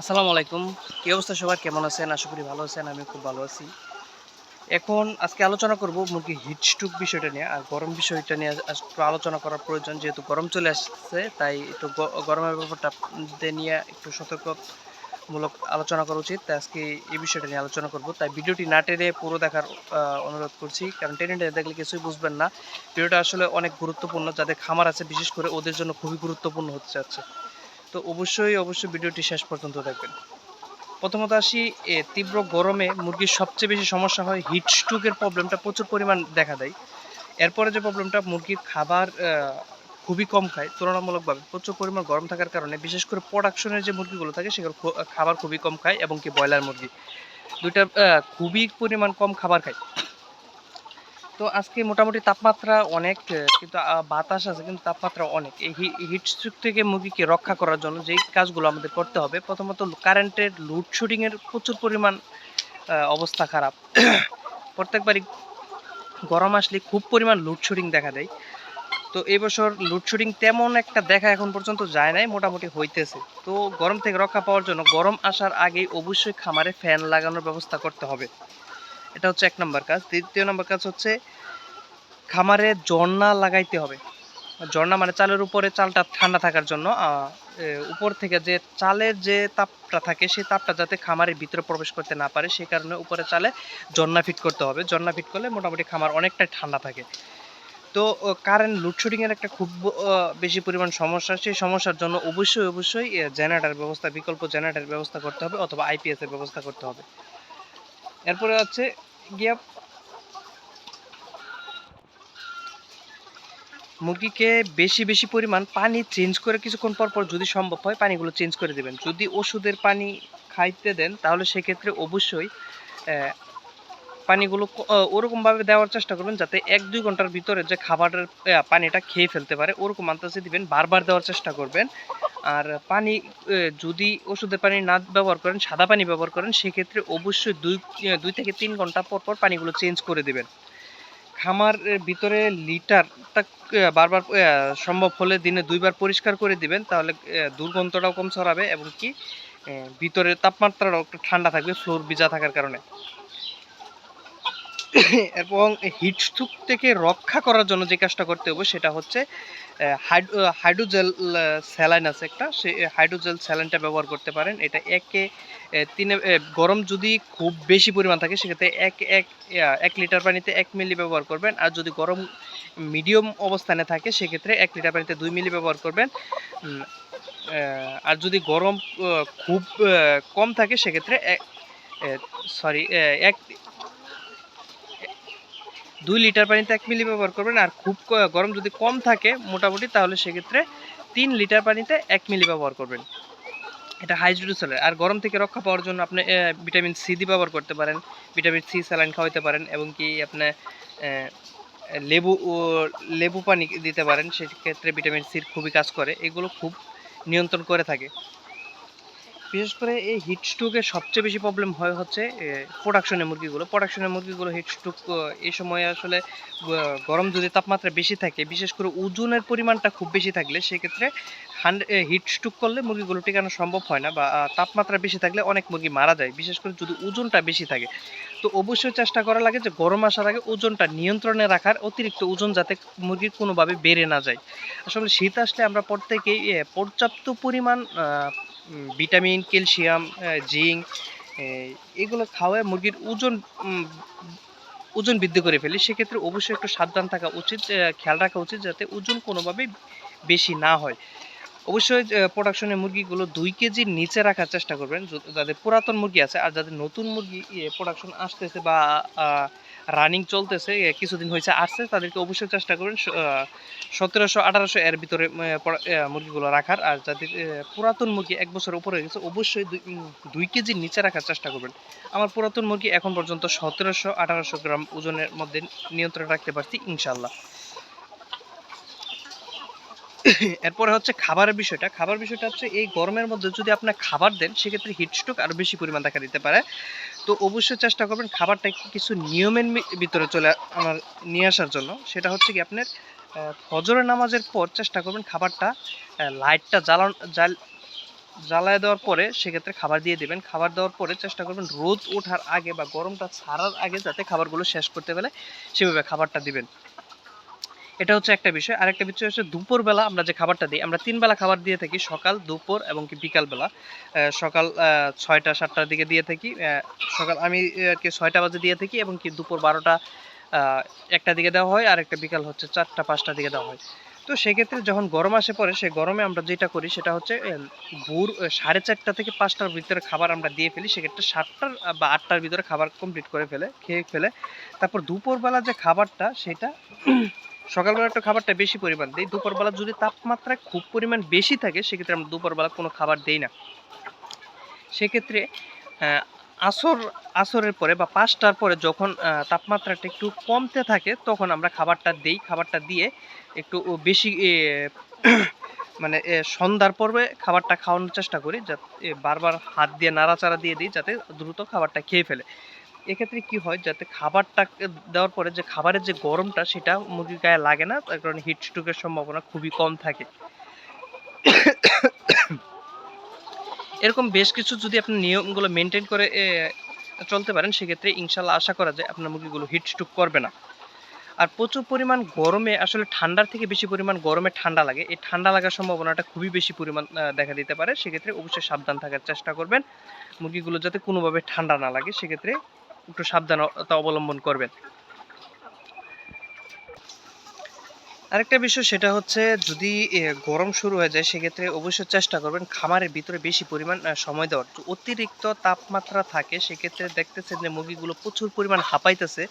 আসসালামু আলাইকুম। কি অবস্থা সবার? কেমন আছেন? আশা করি ভালো আছেন আমি খুব ভালো আছি। এখন আজকে আলোচনা করব মুরগি হিট স্ট্রোক বিষয়টা নিয়ে, আর গরম বিষয়টা নিয়ে একটু আলোচনা করার প্রয়োজন যেহেতু গরম চলে আসছে, তাই একটু গরমের ব্যাপারটা নিয়ে একটু সতর্কমূলক আলোচনা করা উচিত। তাই আজকে এই বিষয়টা নিয়ে আলোচনা করব। তাই ভিডিওটি না টেনে পুরো দেখার অনুরোধ করছি। কারণ টেনে টেনে দেখলে কিছুই বুঝবেন না। ভিডিওটা আসলে অনেক গুরুত্বপূর্ণ। যাদের খামার আছে, বিশেষ করে ওদের জন্য খুবই গুরুত্বপূর্ণ হতে যাচ্ছে। তো অবশ্যই অবশ্যই ভিডিওটি শেষ পর্যন্ত দেখবেন। প্রথমত আসি এ, তীব্র গরমে মুরগির সবচেয়ে বেশি সমস্যা হয় হিট স্ট্রোকের প্রবলেমটা প্রচুর পরিমাণ দেখা দেয়। এরপরে যে প্রবলেমটা মুরগির খাবার খুবই কম খায় তুলনামূলকভাবে প্রচুর পরিমাণ গরম থাকার কারণে বিশেষ করে প্রোডাকশনের যে মুরগিগুলো থাকে সেগুলো খাবার খুবই কম খায় এবং কি ব্রয়লার মুরগি। দুইটা খুবই পরিমাণ কম খাবার খায়। তো আজকে মোটামুটি তাপমাত্রা অনেক কিন্তু বাতাস আছে, কিন্তু তাপমাত্রা অনেক। এই হিট স্ট্রোক থেকে মুরগিকে রক্ষা করার জন্য যেই কাজগুলো আমাদের করতে হবে, প্রথমত কারেন্টের লোডশেডিং এর প্রচুর পরিমাণ অবস্থা খারাপ। প্রত্যেকবারই গরম আসলে খুব পরিমাণ লোডশেডিং দেখা দেয়। তো এবছর বছর লোডশেডিং তেমন একটা দেখা এখন পর্যন্ত যায় নাই, মোটামুটি হইতেছে। তো গরম থেকে রক্ষা পাওয়ার জন্য গরম আসার আগেই অবশ্যই খামারে ফ্যান লাগানোর ব্যবস্থা করতে হবে। এটা হচ্ছে এক নম্বর কাজ। দ্বিতীয় নম্বর কাজ হচ্ছে খামারে জর্না লাগাইতে হবে। জর্না মানে চালের উপরে চালটা ঠান্ডা থাকার জন্য উপর থেকে যে চালের যে তাপটা থাকে, সেই তাপটা যাতে খামারের ভিতরে প্রবেশ করতে না পারে সেই কারণে উপরে চালে জর্না ফিট করতে হবে। জর্না ফিট করলে মোটামুটি খামার অনেকটাই ঠান্ডা থাকে। তো কারেন্ট লোডশেডিং এর একটা খুব বেশি পরিমাণ সমস্যা, সেই সমস্যার জন্য অবশ্যই অবশ্যই জেনারেটার ব্যবস্থা, বিকল্প জেনারেটার ব্যবস্থা করতে হবে অথবা আইপিএসের ব্যবস্থা করতে হবে। এরপরে আছে গিয়া মুরগিকে বেশি বেশি পরিমাণ পানি চেঞ্জ করে কিছুক্ষণ পর পর যদি সম্ভব হয় পানিগুলো চেঞ্জ করে দেবেন। যদি ওষুধের পানি খাইতে দেন, তাহলে সেক্ষেত্রে অবশ্যই পানিগুলো ওরকমভাবে দেওয়ার চেষ্টা করবেন যাতে এক দুই ঘণ্টার ভিতরে যে খাবারের পানিটা খেয়ে ফেলতে পারে ওরকম আন্দাজে দিবেন বারবার দেওয়ার চেষ্টা করবেন। আর পানি যদি ওষুধের পানি না ব্যবহার করেন সাদা পানি ব্যবহার করেন সেক্ষেত্রে অবশ্যই দুই দুই থেকে তিন ঘণ্টা পর পর পানিগুলো চেঞ্জ করে দেবেন। খামার ভিতরে লিটারটা বারবার সম্ভব হলে দিনে দুইবার পরিষ্কার করে দিবেন তাহলে দুর্গন্ধটাও কম ছড়াবে এবং কি আহ, ভিতরে তাপমাত্রাটাও একটু ঠান্ডা থাকবে ফ্লোর ভিজা থাকার কারণে। এবং হিট স্ট্রোক থেকে রক্ষা করার জন্য যে কাজটা করতে হবে সেটা হচ্ছে হাইড্রোজেল স্যালাইন আছে একটা সেই হাইড্রোজেল স্যালাইনটা ব্যবহার করতে পারেন। এটা একে তিনে গরম যদি খুব বেশি পরিমাণ থাকে সেক্ষেত্রে এক এক এক লিটার পানিতে এক মিলি ব্যবহার করবেন। আর যদি গরম মিডিয়াম অবস্থানে থাকে সেক্ষেত্রে এক লিটার পানিতে দুই মিলি ব্যবহার করবেন। আর যদি গরম খুব কম থাকে সেক্ষেত্রে সরি এক দুই লিটার পানিতে এক মিলি ব্যবহার করবেন, আর খুব গরম যদি কম থাকে মোটামুটি, তাহলে সেক্ষেত্রে তিন লিটার পানিতে এক মিলি ব্যবহার করবেন। এটা হাইড্রোসেলের আর গরম থেকে রক্ষা পাওয়ার জন্য আপনি ভিটামিন সি দিয়ে ব্যবহার করতে পারেন, ভিটামিন সি, স্যালাইন খাওয়াতে পারেন, এবং কি আপনি লেবু লেবু পানি দিতে পারেন, সেক্ষেত্রে ভিটামিন সির খুবই কাজ করে, এগুলো খুব নিয়ন্ত্রণ করে থাকে। বিশেষ করে এই হিট স্ট্রোকের সবচেয়ে বেশি প্রবলেম হয় হচ্ছে প্রোডাকশনের মুরগিগুলো। প্রোডাকশনের মুরগিগুলো হিট স্ট্রোক এই সময় আসলে গরম যদি তাপমাত্রা বেশি থাকে, বিশেষ করে ওজনের পরিমাণটা খুব বেশি থাকলে, সেক্ষেত্রে হিট স্ট্রোক করলে মুরগিগুলো টেকানো সম্ভব হয় না বা তাপমাত্রা বেশি থাকলে অনেক মুরগি মারা যায়, বিশেষ করে যদি ওজনটা বেশি থাকে। তো অবশ্যই চেষ্টা করা লাগে যে গরম আসার আগে ওজনটা নিয়ন্ত্রণে রাখার, অতিরিক্ত ওজন যাতে মুরগির কোনোভাবে বেড়ে না যায়। আসলে শীত আসলে আমরা প্রত্যেকেই পর্যাপ্ত পরিমাণ ভিটামিন, ক্যালসিয়াম জিঙ্ক এগুলো খাওয়ায় মুরগির ওজন ওজন বৃদ্ধি করে ফেলি। সেক্ষেত্রে অবশ্যই একটু সাবধান থাকা উচিত খেয়াল রাখা উচিত যাতে ওজন কোনোভাবেই বেশি না হয়। অবশ্যই প্রোডাকশনের মুরগিগুলো দুই কেজির নিচে রাখার চেষ্টা করবেন। যাদের পুরাতন মুরগি আছে আর যাদের নতুন মুরগি প্রোডাকশন আসতেছে বা রানিং চলতেছে কিছুদিন হয়েছে আসছে, তাদেরকে অবশ্যই চেষ্টা করবেন সতেরোশো আঠারোশো এর ভিতরে মুরগিগুলো রাখার, আর যাদের পুরাতন মুরগি এক বছর উপরে হয়ে গেছে, অবশ্যই দুই কেজির নিচে রাখার চেষ্টা করবেন। আমার পুরাতন মুরগি এখন পর্যন্ত সতেরোশো আঠারোশো গ্রাম ওজনের মধ্যে নিয়ন্ত্রণ রাখতে পারছি ইনশাল্লাহ এরপরে হচ্ছে খাবারের বিষয়টা। খাবার বিষয়টা হচ্ছে, এই গরমের মধ্যে যদি আপনি খাবার দেন, সেক্ষেত্রে হিটস্ট্রোক আরও বেশি পরিমাণ দেখা দিতে পারে। তো অবশ্যই চেষ্টা করবেন খাবারটা কিছু নিয়মের ভিতরে চলে আমার নিয়ে আসার জন্য। সেটা হচ্ছে কি আপনার ফজরের নামাজের পর চেষ্টা করবেন খাবারটা লাইটটা জ্বালান জাল জ্বালায় দেওয়ার পরে সেক্ষেত্রে খাবার দিয়ে দেবেন। খাবার দেওয়ার পরে চেষ্টা করবেন রোদ ওঠার আগে বা গরমটা ছাড়ার আগে যাতে খাবারগুলো শেষ করতে পারে সেভাবে খাবারটা দিবেন। এটা হচ্ছে একটা বিষয়। আরেকটা বিষয় হচ্ছে দুপুরবেলা আমরা যে খাবারটা দিই, আমরা তিন বেলা খাবার দিয়ে থাকি, সকাল, দুপুর এবং কি বিকালবেলা। সকাল ছয়টা, সাতটার দিকে দিয়ে থাকি সকাল আমি আর কি ছয়টা বাজে দিয়ে থাকি এবং কি দুপুর বারোটা একটা দিকে দেওয়া হয় আর একটা বিকাল হচ্ছে চারটা পাঁচটা দিকে দেওয়া হয়। তো সেক্ষেত্রে যখন গরম আসে পরে, সেই গরমে আমরা যেটা করি, সেটা হচ্ছে ভোর সাড়ে চারটা থেকে পাঁচটার ভিতরে খাবার আমরা দিয়ে ফেলি। সেক্ষেত্রে সাতটার বা আটটার ভিতরে খাবার কমপ্লিট করে ফেলে, খেয়ে ফেলে। তারপর দুপুরবেলা যে খাবারটা, সেটা সকালবেলা একটু খাবারটা বেশি পরিমাণ দিই। দুপুরবেলা যদি তাপমাত্রা খুব পরিমাণ বেশি থাকে, সেক্ষেত্রে আমরা দুপুরবেলা কোনো খাবার দেই না। সেক্ষেত্রে আসর, আসরের পরে বা পাঁচটার পরে যখন তাপমাত্রাটা একটু কমতে থাকে, তখন আমরা খাবারটা দেই। খাবারটা দিয়ে একটু বেশি মানে সন্ধ্যার পর্বে খাবারটা খাওয়ানোর চেষ্টা করি, যাতে বারবার হাত দিয়ে নাড়াচাড়া দিয়ে দিই, যাতে দ্রুত খাবারটা খেয়ে ফেলে। এক্ষেত্রে কি হয়, যাতে খাবারটা দেওয়ার পরে যে খাবারের যে গরমটা, সেটা মুরগির গায়ে লাগে না, তার কারণে হিট স্ট্রোকের সম্ভাবনা খুবই কম থাকে। এরকম বেশ কিছু যদি আপনি নিয়মগুলো মেনটেন করে চলতে পারেন, সেক্ষেত্রে ইনশাল্লাহ আশা করা যায় আপনার মুরগিগুলো হিট স্ট্রোক করবে না। আর প্রচুর পরিমাণ গরমে, আসলে ঠান্ডার থেকে বেশি পরিমাণ গরমে ঠান্ডা লাগে। এই ঠান্ডা লাগার সম্ভাবনাটা খুবই বেশি পরিমাণ দেখা দিতে পারে। সেক্ষেত্রে অবশ্যই সাবধান থাকার চেষ্টা করবেন। মুরগিগুলো যাতে কোনোভাবে ঠান্ডা না লাগে, সেক্ষেত্রে একটু সাবধানতা অবলম্বন করবেন। আরেকটা বিষয় সেটা হচ্ছে যদি গরম শুরু হয়ে যায়, সেক্ষেত্রে অবশ্যই চেষ্টা করবেন খামারের ভিতরে বেশি পরিমাণ সময় দেওয়ার। অতিরিক্ত তাপমাত্রা থাকে, সেক্ষেত্রে দেখতেছেন যে মুরগিগুলো প্রচুর পরিমাণ হাঁপাইতেছে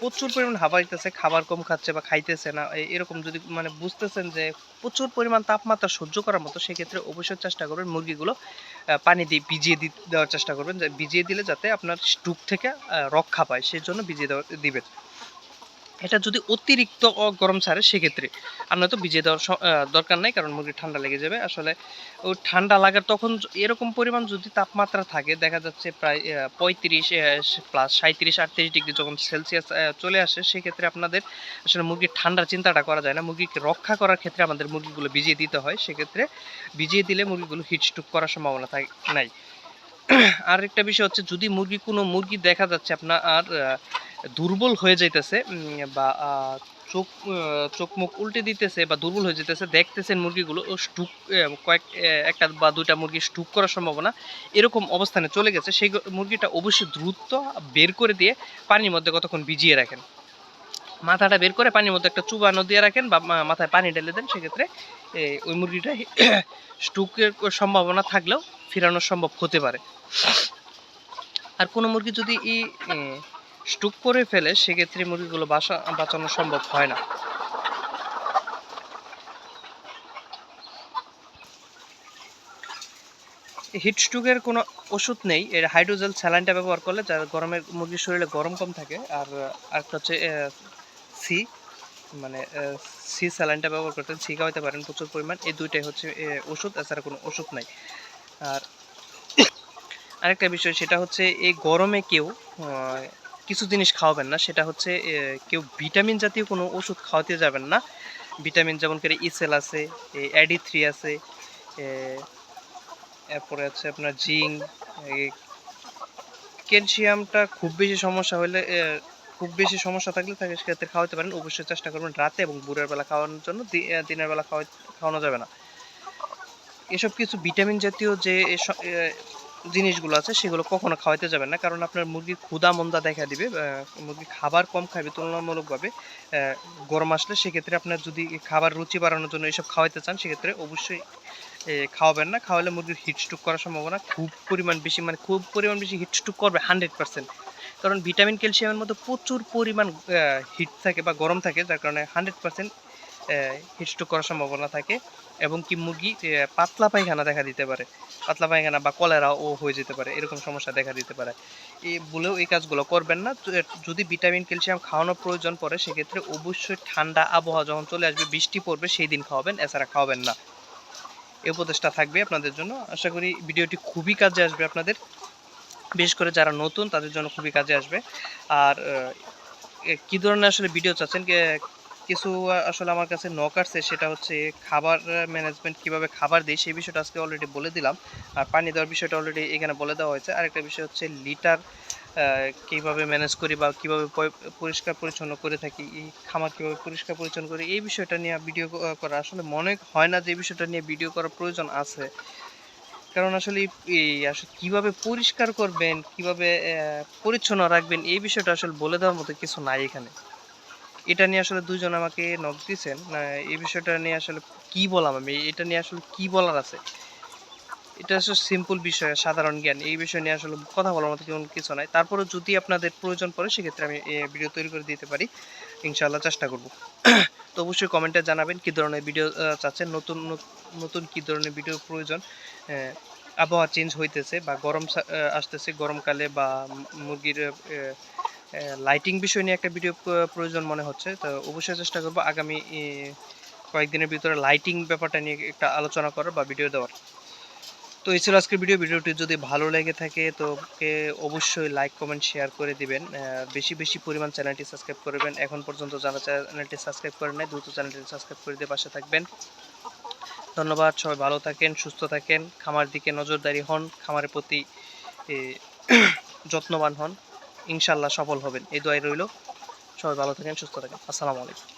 প্রচুর পরিমাণ হাঁপাইতেছে, খাবার কম খাচ্ছে বা খাইতেছে না এরকম যদি মানে বুঝতেছেন যে প্রচুর পরিমাণ তাপমাত্রা সহ্য করার মতো, সেক্ষেত্রে অবশ্যই চেষ্টা করবেন মুরগিগুলো পানি দিয়ে ভিজিয়ে দেওয়ার চেষ্টা করবেন ভিজিয়ে দিলে যাতে আপনার স্টুক থেকে রক্ষা পায়, সেই জন্য ভিজিয়ে দেওয়া দিবেন। এটা যদি অতিরিক্ত গরম ছাড়ে, সেক্ষেত্রে আপনার তো ভিজিয়ে দেওয়ার দরকার নাই, কারণ মুরগি ঠান্ডা লেগে যাবে। আসলে ওই ঠান্ডা লাগার তখন এরকম পরিমাণ যদি তাপমাত্রা থাকে, দেখা যাচ্ছে প্রায় পঁয়ত্রিশ প্লাস সাঁত্রিশ আটত্রিশ ডিগ্রি যখন সেলসিয়াস চলে আসে, সেক্ষেত্রে আপনাদের আসলে মুরগির ঠান্ডার চিন্তাটা করা যায় না। মুরগিকে রক্ষা করার ক্ষেত্রে আমাদের মুরগিগুলো ভিজিয়ে দিতে হয়। সেক্ষেত্রে ভিজিয়ে দিলে মুরগিগুলো হিটস্টুক করার সম্ভাবনা থাকে নাই। আর একটা বিষয় হচ্ছে, যদি মুরগি কোনো মুরগি দেখা যাচ্ছে আপনার আর দুর্বল হয়ে যাইতেছে বা চোখ চোখ মুখ উল্টে দিতেছে বা দুর্বল হয়ে যেতেছে দেখতেছেন মুরগিগুলো স্টুক কয়েক একটা বা দুইটা মুরগি স্টুক করার সম্ভাবনা, এরকম অবস্থানে চলে গেছে, সেই মুরগিটা অবশ্যই দ্রুত বের করে দিয়ে পানির মধ্যে কতক্ষণ ভিজিয়ে রাখেন। মাথাটা বের করে পানির মধ্যে একটা চুবানো দিয়ে রাখেন বা মাথায় পানি ঢেলে দেন, সেক্ষেত্রে ওই মুরগিটা স্টুকের সম্ভাবনা থাকলেও ফেরানো সম্ভব হতে পারে। আর কোনো মুরগি যদি এই স্টুক করে ফেলে সেক্ষেত্রে মুরগিগুলো বাসা বাঁচানো সম্ভব হয় না। হিট স্ট্রোকের কোনো ওষুধ নেই, এর হাইড্রোজেল স্যালাইনটা ব্যবহার করলে যার গরমের মুরগির শরীরে গরম কম থাকে, আর আরেকটা হচ্ছে সি মানে সি স্যালাইনটা ব্যবহার করতে সি খাওয়াতে পারেন প্রচুর পরিমাণ, এই দুইটাই হচ্ছে ওষুধ, এছাড়া কোনো ওষুধ নাই। আর আরেকটা বিষয়, সেটা হচ্ছে এই গরমে কেউ কিছু জিনিস খাওয়াবেন না, সেটা হচ্ছে কেউ ভিটামিন জাতীয় কোনো ওষুধ খাওয়াতে যাবেন না। ভিটামিন যেমন করে ইসেল আছে অ্যাডি থ্রি আছে এরপরে আছে আপনার জিঙ্ক ক্যালসিয়ামটা খুব বেশি সমস্যা হলে খুব বেশি সমস্যা থাকলে তাকে সেক্ষেত্রে খাওয়াতে পারেন। অবশ্যই চেষ্টা করবেন রাতে এবং ভোরের বেলা খাওয়ানোর জন্য দিনের বেলা খাওয়া, খাওয়ানো যাবে না। এসব কিছু ভিটামিন জাতীয় যে জিনিসগুলো আছে, সেগুলো কখনো খাওয়াইতে যাবেন না। কারণ আপনার মুরগি ক্ষুদা মন্দা দেখা দিবে মুরগি খাবার কম খাবে তুলনামূলকভাবে গরম আসলে সেক্ষেত্রে আপনার যদি খাবার রুচি বাড়ানোর জন্য এসব খাওয়াতে চান, সেক্ষেত্রে অবশ্যই খাওয়াবেন না। খাওয়ালে মুরগির হিটস্ট্রোক করার সম্ভাবনা খুব পরিমাণ বেশি মানে খুব পরিমাণ বেশি হিটস্ট্রোক করবে হান্ড্রেড পার্সেন্ট। কারণ ভিটামিন, ক্যালসিয়ামের মধ্যে প্রচুর পরিমাণ হিট থাকে বা গরম থাকে, যার কারণে হান্ড্রেড পার্সেন্ট হিটস্ট্রোক করার সম্ভাবনা থাকে এবং কি মুরগি পাতলা পায়খানা দেখা দিতে পারে। পাতলা পায়খানা বা কলেরা ও হয়ে যেতে পারে, এরকম সমস্যা দেখা দিতে পারে। এই বলেও এই কাজগুলো করবেন না। যদি ভিটামিন, ক্যালসিয়াম খাওয়ানোর প্রয়োজন পড়ে, সেক্ষেত্রে অবশ্যই ঠান্ডা আবহাওয়া যখন চলে আসবে, বৃষ্টি পড়বে, সেই দিন খাওয়াবেন, এছাড়া খাওয়াবেন না। এই উপদেশটা থাকবে আপনাদের জন্য। আশা করি ভিডিওটি খুবই কাজে আসবে আপনাদের। বিশেষ করে যারা নতুন, তাদের জন্য খুবই কাজে আসবে। আর কি ধরনের আসলে ভিডিও চাচ্ছেন কিছু আসলে আমার কাছে নক আসছে সেটা হচ্ছে খাবার ম্যানেজমেন্ট কীভাবে খাবার দিই সেই বিষয়টা আজকে অলরেডি বলে দিলাম। আর পানি দেওয়ার বিষয়টা অলরেডি এখানে বলে দেওয়া হয়েছে। আরেকটা বিষয় হচ্ছে লিটার কীভাবে ম্যানেজ করি বা কীভাবে পরিষ্কার পরিচ্ছন্ন করে থাকি, এই খামার কীভাবে পরিষ্কার পরিচ্ছন্ন করি, এই বিষয়টা নিয়ে ভিডিও করা আসলে মনে হয় না যে এই বিষয়টা নিয়ে ভিডিও করার প্রয়োজন আছে। কারণ আসলে এই আসলে কীভাবে পরিষ্কার করবেন, কীভাবে পরিচ্ছন্ন রাখবেন, এই বিষয়টা আসলে বলে দেওয়ার মতো কিছু নাই এখানে। এটা নিয়ে আসলে দুজন আমাকে নক দিয়েছেন এই বিষয়টা নিয়ে আসলে কি বললাম আমি? এটা নিয়ে আসলে কি বলার আছে? এটা আসলে সিম্পল বিষয়, সাধারণ জ্ঞান। এই বিষয় নিয়ে আসলে কথা বলার মতো কোনো কিছু নাই। তারপরে যদি আপনাদের প্রয়োজন পড়ে, সেক্ষেত্রে আমি ভিডিও তৈরি করে দিতে পারি। ইনশাআল্লাহ চেষ্টা করব। তো অবশ্যই কমেন্টে জানাবেন, কী ধরনের ভিডিও চাচ্ছেন, নতুন নতুন কি ধরনের ভিডিও প্রয়োজন? আবহাওয়া চেঞ্জ হইতেছে বা গরম আসতেছে গরমকালে বা মুরগির লাইটিং বিষয় নিয়ে একটা ভিডিও প্রয়োজন মনে হচ্ছে। তো অবশ্যই চেষ্টা করব আগামী কয়েকদিনের ভিতরে লাইটিং ব্যাপারটা নিয়ে একটা আলোচনা করার বা ভিডিও দেওয়ার। তো এই ছিল আজকের ভিডিও ভিডিওটি যদি ভালো লেগে থাকে, তো অবশ্যই লাইক কমেন্ট শেয়ার করে দিবেন। বেশি বেশি পরিমাণ চ্যানেলটি সাবস্ক্রাইব করবেন। এখন পর্যন্ত যারা চ্যানেলটি সাবস্ক্রাইব করেন নাই, দ্রুত চ্যানেলটি সাবস্ক্রাইব করে দিয়ে পাশে থাকবেন। ধন্যবাদ, সবাই ভালো থাকেন, সুস্থ থাকেন, খামার দিকে নজরদারি হন, খামারের প্রতি যত্নবান হন। ইনশাল্লাহ সফল হবেন। এই দোয়াই রইল। সবাই ভালো থাকেন সুস্থ থাকেন। আসসালামু আলাইকুম।